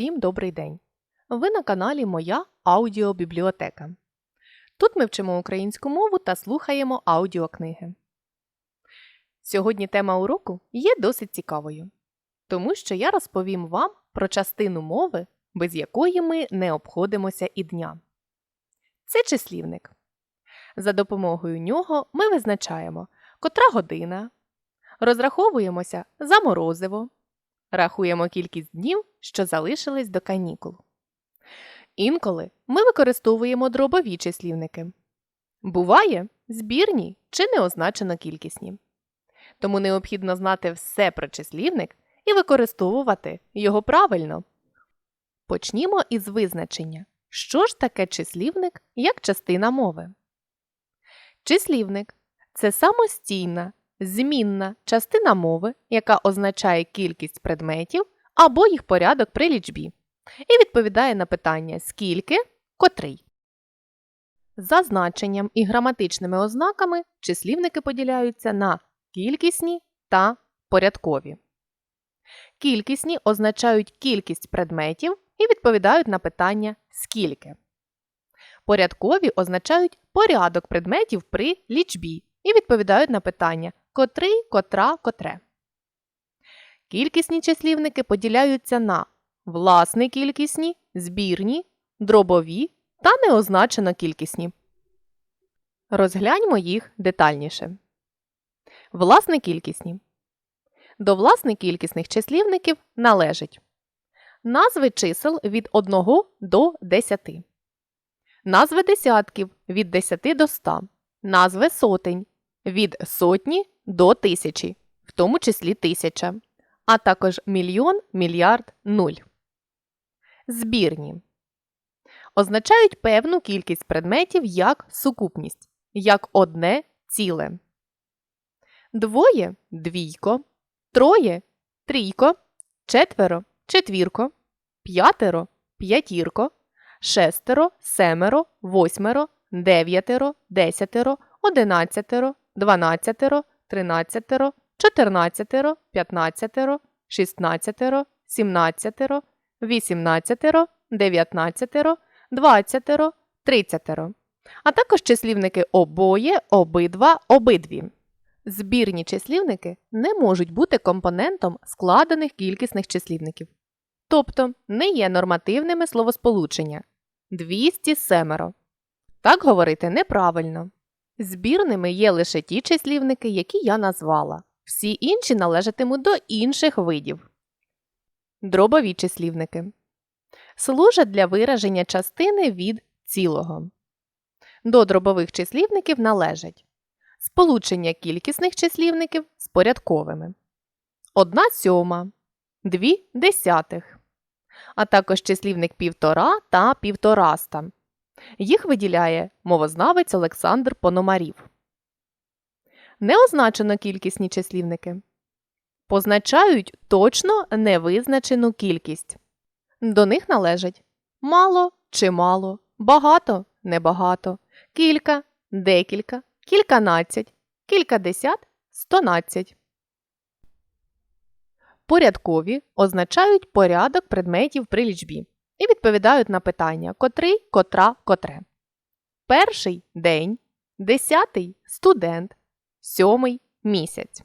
Всім добрий день! Ви на каналі Моя аудіобібліотека. Тут ми вчимо українську мову та слухаємо аудіокниги. Сьогодні тема уроку є досить цікавою, тому що я розповім вам про частину мови, без якої ми не обходимося і дня. Це числівник. За допомогою нього ми визначаємо, котра година, розраховуємося за морозиво, рахуємо кількість днів, що залишились до канікул. Інколи ми використовуємо дробові числівники. Буває збірні чи неозначено кількісні. Тому необхідно знати все про числівник і використовувати його правильно. Почнімо із визначення, що ж таке числівник як частина мови. Числівник це самостійна, змінна частина мови, яка означає кількість предметів або їх порядок при лічбі, і відповідає на питання скільки, котрий. За значенням і граматичними ознаками числівники поділяються на кількісні та порядкові. Кількісні означають кількість предметів і відповідають на питання скільки. Порядкові означають порядок предметів при лічбі і відповідають на питання котрий, котра, котре. Кількісні числівники поділяються на власне кількісні, збірні, дробові та неозначено кількісні. Розгляньмо їх детальніше. Власне кількісні. До власне кількісних числівників належать назви чисел від 1 до 10, назви десятків від 10 до 100, назви сотень від сотні до тисячі, в тому числі тисяча, а також мільйон, мільярд, нуль. Збірні означають певну кількість предметів як сукупність, як одне ціле. Двоє двійко, троє трійко, четверо четвірко, п'ятеро п'ятірко, шестеро, семеро, восьмеро, дев'ятеро, десятеро, одинадцятеро, дванадцятеро, тринадцятеро, чотирнадцятеро, п'ятнадцятеро, шістнадцятеро, сімнадцятеро, вісімнадцятеро, дев'ятнадцятеро, двадцятеро, тридцятеро, а також числівники обоє, обидва, обидві. Збірні числівники не можуть бути компонентом складених кількісних числівників, тобто не є нормативними словосполучення 207. Так говорити неправильно. Збірними є лише ті числівники, які я назвала. Всі інші належатимуть до інших видів. Дробові числівники служать для вираження частини від цілого. До дробових числівників належать сполучення кількісних числівників з порядковими, 1 сьома, 2 десятих, а також числівник півтора та півтораста. Їх виділяє мовознавець Олександр Пономарів. Неозначено кількісні числівники позначають точно невизначену кількість. До них належать мало чимало, багато небагато, кілька, декілька, кільканадцять, кількадесят, стонадцять. Порядкові означають порядок предметів при лічбі і відповідають на питання котрий, котра, котре. Перший день, десятий студент, сьомий місяць.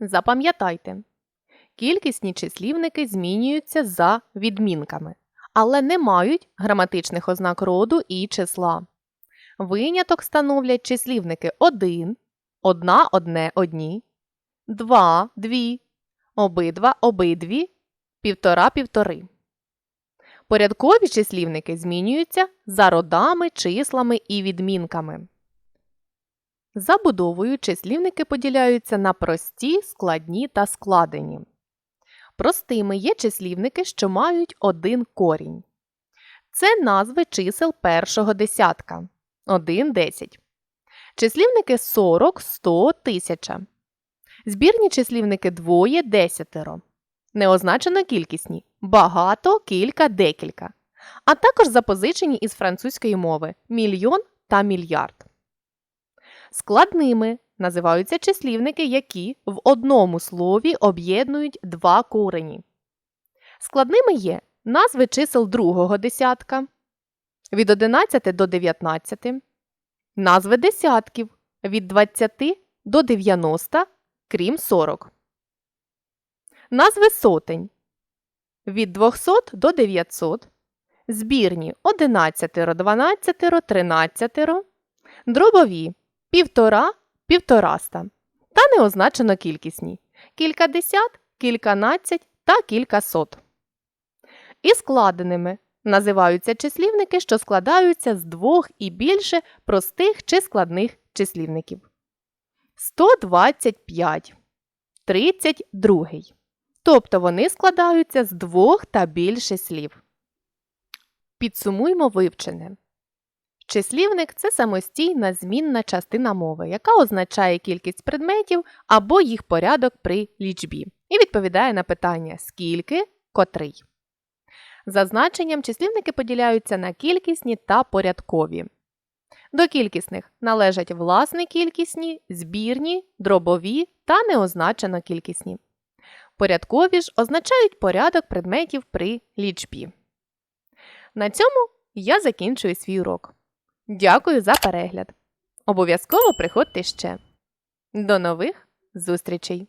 Запам'ятайте, кількісні числівники змінюються за відмінками, але не мають граматичних ознак роду і числа. Виняток становлять числівники 1, одна, одне, одні, 2, дві, обидва, обидві, півтора, півтори. Порядкові числівники змінюються за родами, числами і відмінками. Забудовою числівники поділяються на прості, складні та складені. Простими є числівники, що мають один корінь. Це назви чисел першого десятка 1 10. Числівники 40, 100, 1000. Збірні числівники двоє десятеро. Неозначено кількісні багато, кілька, декілька. А також запозичені із французької мови мільйон та мільярд. Складними називаються числівники, які в одному слові об'єднують два корені. Складними є назви чисел другого десятка від 11 до 19, назви десятків від 20 до 90, крім 40. Назви сотень. Від 200 до 900, збірні 11, 12, 13, дробові півтора, півтораста. Та неозначено кількісні. Кількадесят, кільканадцять та кількасот. І складеними. Називаються числівники, що складаються з двох і більше простих чи складних числівників. 125, 32. Тобто вони складаються з двох та більше слів. Підсумуймо вивчене. Числівник це самостійна змінна частина мови, яка означає кількість предметів або їх порядок при лічбі, і відповідає на питання скільки, котрий. За значенням числівники поділяються на кількісні та порядкові. До кількісних належать власне кількісні, збірні, дробові та неозначено кількісні. Порядкові ж означають порядок предметів при лічбі. На цьому я закінчую свій урок. Дякую за перегляд. Обов'язково приходьте ще. До нових зустрічей!